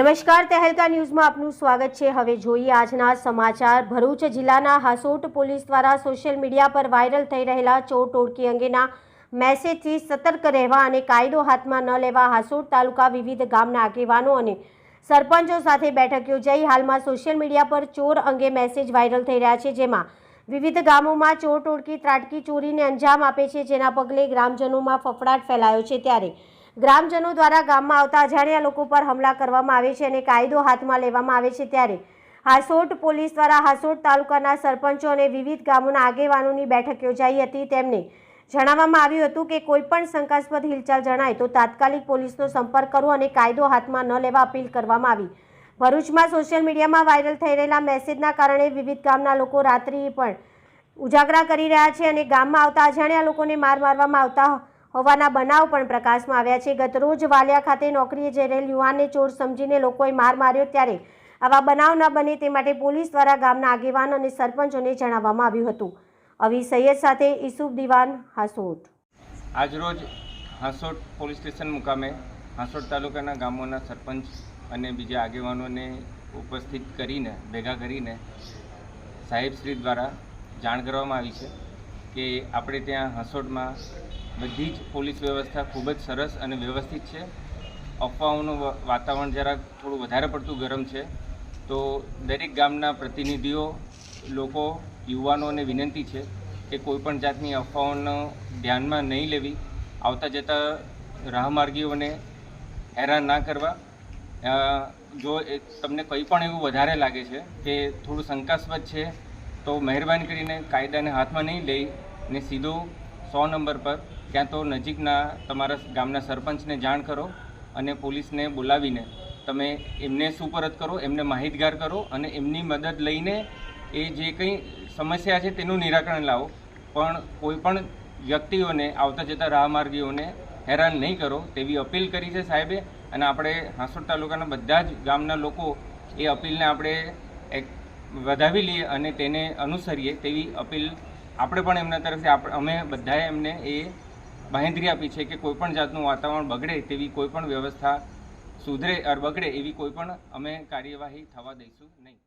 નમસ્કાર, તહેલકા ન્યૂઝમાં આપનું સ્વાગત છે. હવે જોઈએ આજના સમાચાર. ભરૂચ જિલ્લાના હાસોટ પોલીસ દ્વારા સોશિયલ મીડિયા પર વાયરલ થઈ રહેલા ચોર ટોળકી અંગેના મેસેજથી સતર્ક રહેવા અને કાયદો હાથમાં ન લેવા હાસોટ તાલુકા વિવિધ ગામના આગેવાનો અને સરપંચો સાથે બેઠક યોજાઈ. હાલમાં સોશિયલ મીડિયા પર ચોર અંગે મેસેજ વાયરલ થઈ રહ્યા છે, જેમાં વિવિધ ગામોમાં ચોર ટોળકી ત્રાટકી ચોરીને અંજામ આપે છે, જેના પગલે ગ્રામજનોમાં ફફડાટ ફેલાયો છે. ત્યારે ગ્રામજનો દ્વારા ગામમાં આવતા અજાણ્યા લોકો પર હુમલા કરવામાં આવે છે અને કાયદો હાથમાં લેવામાં આવે છે ત્યારે હાસોટ પોલીસ દ્વારા હાસોટ તાલુકાના સરપંચો અને વિવિધ ગામોના આગેવાનોની બેઠક યોજાઈ હતી. તેમને જણાવવામાં આવ્યું હતું કે કોઈ પણ શંકાસ્પદ હિલચાલ જણાય તો તાત્કાલિક પોલીસનો સંપર્ક કરવો અને કાયદો હાથમાં ન લેવા અપીલ કરવામાં આવી. ભરૂચમાં સોશિયલ મીડિયામાં વાયરલ થઈ રહેલા મેસેજના કારણે વિવિધ ગામના લોકો રાત્રિ પણ ઉજાગરા કરી રહ્યા છે અને ગામમાં આવતા અજાણ્યા લોકોને માર મારવામાં આવતા હોવાના બનાવ પણ પ્રકાશમાં આવ્યા છે. ગતરોજ વાલિયા ખાતે નોકરીએ જઈ રહેલ યુવાનને ચોર સમજીને લોકોએ માર માર્યો ત્યારે આવા બનાવ ન બને તે માટે પોલીસ દ્વારા ગામના આગેવાન અને સરપંચોને જણાવવામાં આવ્યું હતું. અવી સૈયદ સાથે ઈસુફ દિવાન, હાસોટ. આજરોજ હાસોટ પોલીસ સ્ટેશન મુકામે હાંસોટ તાલુકાના ગામોના સરપંચ અને બીજા આગેવાનોને ઉપસ્થિત કરીને, ભેગા કરીને સાહેબશ્રી દ્વારા જાણ કરવામાં આવી છે કે આપણે ત્યાં હાંસોટમાં બધી જ પોલીસ વ્યવસ્થા ખૂબ જ સરસ અને વ્યવસ્થિત છે. અફવાઓનું વાતાવરણ જરાક થોડું વધારે પડતું ગરમ છે. તો દરેક ગામના પ્રતિનિધિઓ, લોકો, યુવાનોને વિનંતી છે કે કોઈપણ જાતની અફવાઓનો ધ્યાનમાં નહીં લેવી. આવતા જતા રાહમાર્ગીઓને હેરાન ના કરવા. જો તમને કંઈ પણ એવું વધારે લાગે છે કે થોડું શંકાસ્પદ છે, તો મહેરબાની કરીને કાયદાને હાથમાં નહીં લઈ ને સીધો સો નંબર પર. ક્યાં તો નજીકના તમારા ગામના સરપંચને જાણ કરો અને પોલીસને બોલાવીને તમે એમને સુપરત કરો, એમને માહિતગાર કરો અને એમની મદદ લઈને એ જે કંઈ સમસ્યા છે તેનું નિરાકરણ લાવો. પણ કોઈપણ વ્યક્તિઓને, આવતા જતા રાહમાર્ગીઓને હેરાન નહીં કરો. તેવી અપીલ કરી છે સાહેબે અને આપણે હાંસોડ તાલુકાના બધા જ ગામના લોકો એ અપીલને આપણે વધાવી લઈએ અને તેને અનુસરીએ તેવી અપીલ આપણે પણ એમના તરફથી અમે બધાએ એમને એ બાહેંધરી આપી છે કે કોઈપણ જાતનું વાતાવરણ બગડે તેવી કોઈપણ વ્યવસ્થા સુધરે અર બગડે એવી કોઈપણ અમે કાર્યવાહી થવા દઈશું નહીં.